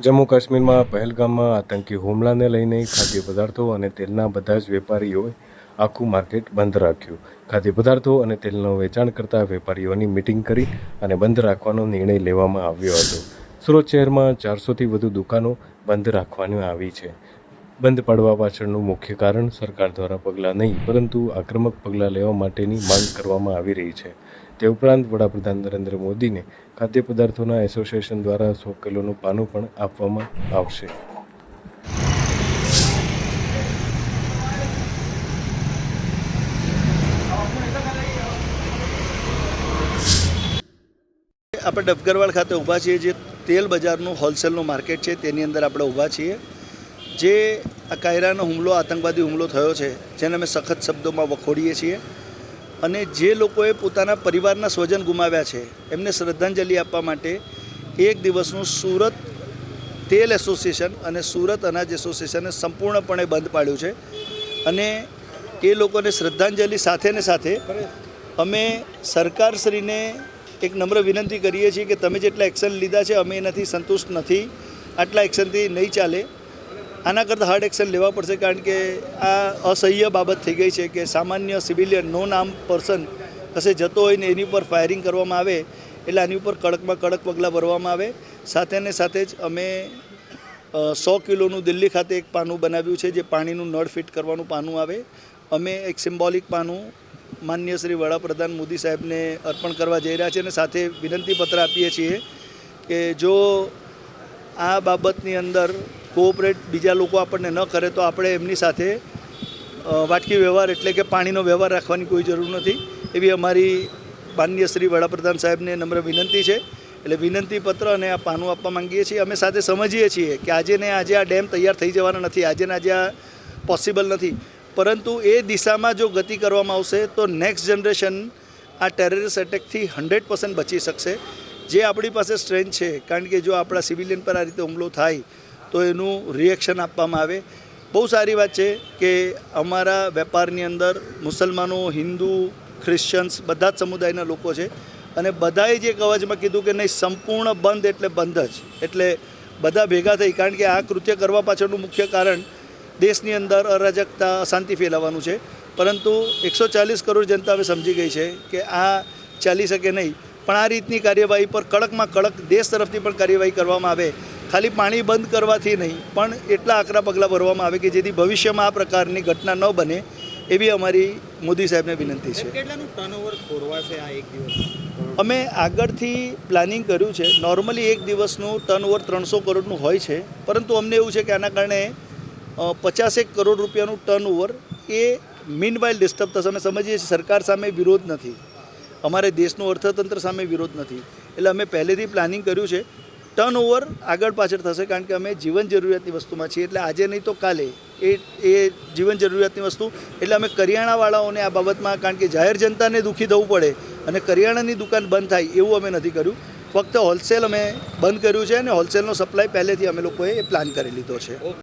જમ્મુ કાશ્મીરમાં પહેલગામમાં આતંકી હુમલાને લઈને ખાદ્ય પદાર્થો અને તેલના બધા જ વેપારીઓએ આખું માર્કેટ બંધ રાખ્યું. ખાદ્ય પદાર્થો અને તેલનું વેચાણ કરતા વેપારીઓની મિટિંગ કરી અને બંધ રાખવાનો નિર્ણય લેવામાં આવ્યો હતો. સુરત શહેરમાં ચારસોથી વધુ દુકાનો બંધ રાખવાની આવી છે. બંધ પાડવા પાછળનું મુખ્ય કારણ સરકાર દ્વારા પગલાં નહીં, પરંતુ આક્રમક પગલાં લેવા માટેની માંગ કરવામાં આવી રહી છે. તે ઉપરાંત વડાપ્રધાન નરેન્દ્ર મોદીને ખાદ્ય પદાર્થોના એસોસિએશન દ્વારા સો કિલોનું પાનું પણ આપવામાં આવશે. આપણે ડબગરવાડ ખાતે ઊભા છીએ, જે તેલ બજારનું હોલસેલનું માર્કેટ છે, તેની અંદર આપણે ઊભા છીએ. જે આ કાયરાનો હુમલો, આતંકવાદી હુમલો થયો છે, જેને અમે સખત શબ્દોમાં વખોડીએ છીએ. અને જે લોકોએ પોતાના પરિવારના સ્વજન ગુમાવ્યા છે, એમને શ્રદ્ધાંજલિ આપવા માટે એક દિવસનું સુરત તેલ એસોસિએશન અને સુરત અનાજ એસોસિએશને સંપૂર્ણપણે બંધ પાડ્યું છે. અને એ લોકોને શ્રદ્ધાંજલિ સાથે ને સાથે અમે સરકારશ્રીને એક નમ્ર વિનંતી કરીએ છીએ કે તમે જેટલા એક્શન લીધા છે, અમે એનાથી સંતુષ્ટ નથી. આટલા એક્શનથી નહીં ચાલે. આના કરતાં હાર્ડ એક્શન લેવા પડશે કારણ કે આ અસહ્ય બાબત થઈ ગઈ છે કે સામાન્ય સિવિલિયન નો નામ પર્સન કશે જતો હોય ને એની ઉપર ફાયરિંગ કરવામાં આવે એટલે આની ઉપર કડકમાં કડક પગલાં ભરવામાં આવે. સાથે ને સાથે જ અમે સો કિલોનું દિલ્હી ખાતે એક પાનું બનાવ્યું છે જે પાણીનું નળ ફિટ કરવાનું પાનું આવે. અમે એક સિમ્બોલિક પાનું માન્ય શ્રી વડાપ્રધાન મોદી સાહેબને અર્પણ કરવા જઈ રહ્યા છે અને સાથે વિનંતી પત્ર આપીએ છીએ કે જો આ બાબતની અંદર કોઓપરેટ બીજા લોકો આપણને ન કરે તો આપણે એમની સાથે વાટકી વ્યવહાર એટલે કે પાણીનો વ્યવહાર રાખવાની કોઈ જરૂર નથી. એવી અમારી માનનીય શ્રી વડાપ્રધાન સાહેબને નમ્ર વિનંતી છે. એટલે વિનંતી પત્ર અને આ પાનું આપવા માંગીએ છીએ. અમે સાથે સમજીએ છીએ કે આજે ને આજે આ ડેમ તૈયાર થઈ જવાના નથી. આજે ને આજે આ પોસિબલ નથી. પરંતુ એ દિશામાં જો ગતિ કરવામાં આવશે તો નેક્સ્ટ જનરેશન આ ટેરરિસ્ટ એટેકથી હંડ્રેડ પર્સન્ટ બચી શકશે. જે આપણી પાસે સ્ટ્રેન્થ છે. કારણ કે જો આપણા સિવિલિયન પર આ રીતે હુમલો થાય તો એનું રિએક્શન આપવામાં આવે. બહુ સારી વાત છે કે અમારા વેપારની અંદર મુસલમાનો, હિન્દુ ખ્રિશ્ચન્સ બધા જ સમુદાયના લોકો છે અને બધાએ જે કવચમાં કીધું કે નહીં, સંપૂર્ણ બંધ એટલે બંધ જ. એટલે બધા ભેગા થઈ, કારણ કે આ કૃત્ય કરવા પાછળનું મુખ્ય કારણ દેશની અંદર અરાજકતા, અશાંતિ ફેલાવવાનું છે. પરંતુ એકસો ચાલીસ કરોડ જનતા હવે સમજી ગઈ છે કે આ ચાલી શકે નહીં. પણ આ રીતની કાર્યવાહી પર કડકમાં કડક દેશ તરફથી પણ કાર્યવાહી કરવામાં આવે. ખાલી પાણી બંધ કરવાથી નહીં પણ એટલા આકરા પગલાં ભરવામાં આવે કે જેથી ભવિષ્યમાં આ પ્રકારની ઘટના ન બને એવી અમારી મોદી સાહેબને વિનંતી છે. અમે આગળથી પ્લાનિંગ કર્યું છે. નોર્મલી એક દિવસનું ટર્નઓવર ત્રણસો કરોડનું હોય છે પરંતુ અમને એવું છે કે આના કારણે પચાસેક કરોડ રૂપિયાનું ટર્નઓવર એ મીન વાઇલ ડિસ્ટર્બ થશે. અમે સમજીએ છીએ સરકાર સામે વિરોધ નથી. અમારે દેશનું અર્થતંત્ર સામે વિરોધ નથી. એટલે અમે પહેલેથી પ્લાનિંગ કર્યું છે. ટર્નઓવર આગળ પાછળ થશે કારણ કે અમે જીવન જરૂરિયાતની વસ્તુમાં છીએ. એટલે આજે નહીં તો કાલે એ એ જીવન જરૂરિયાતની વસ્તુ. એટલે અમે કરિયાણાવાળાઓને આ બાબતમાં કારણ કે જાહેર જનતાને દુઃખી થવું પડે અને કરિયાણાની દુકાન બંધ થાય એવું અમે નથી કર્યું. ફક્ત હોલસેલ અમે બંધ કર્યું છે અને હોલસેલનો સપ્લાય પહેલેથી અમે લોકોએ એ પ્લાન કરી લીધો છે.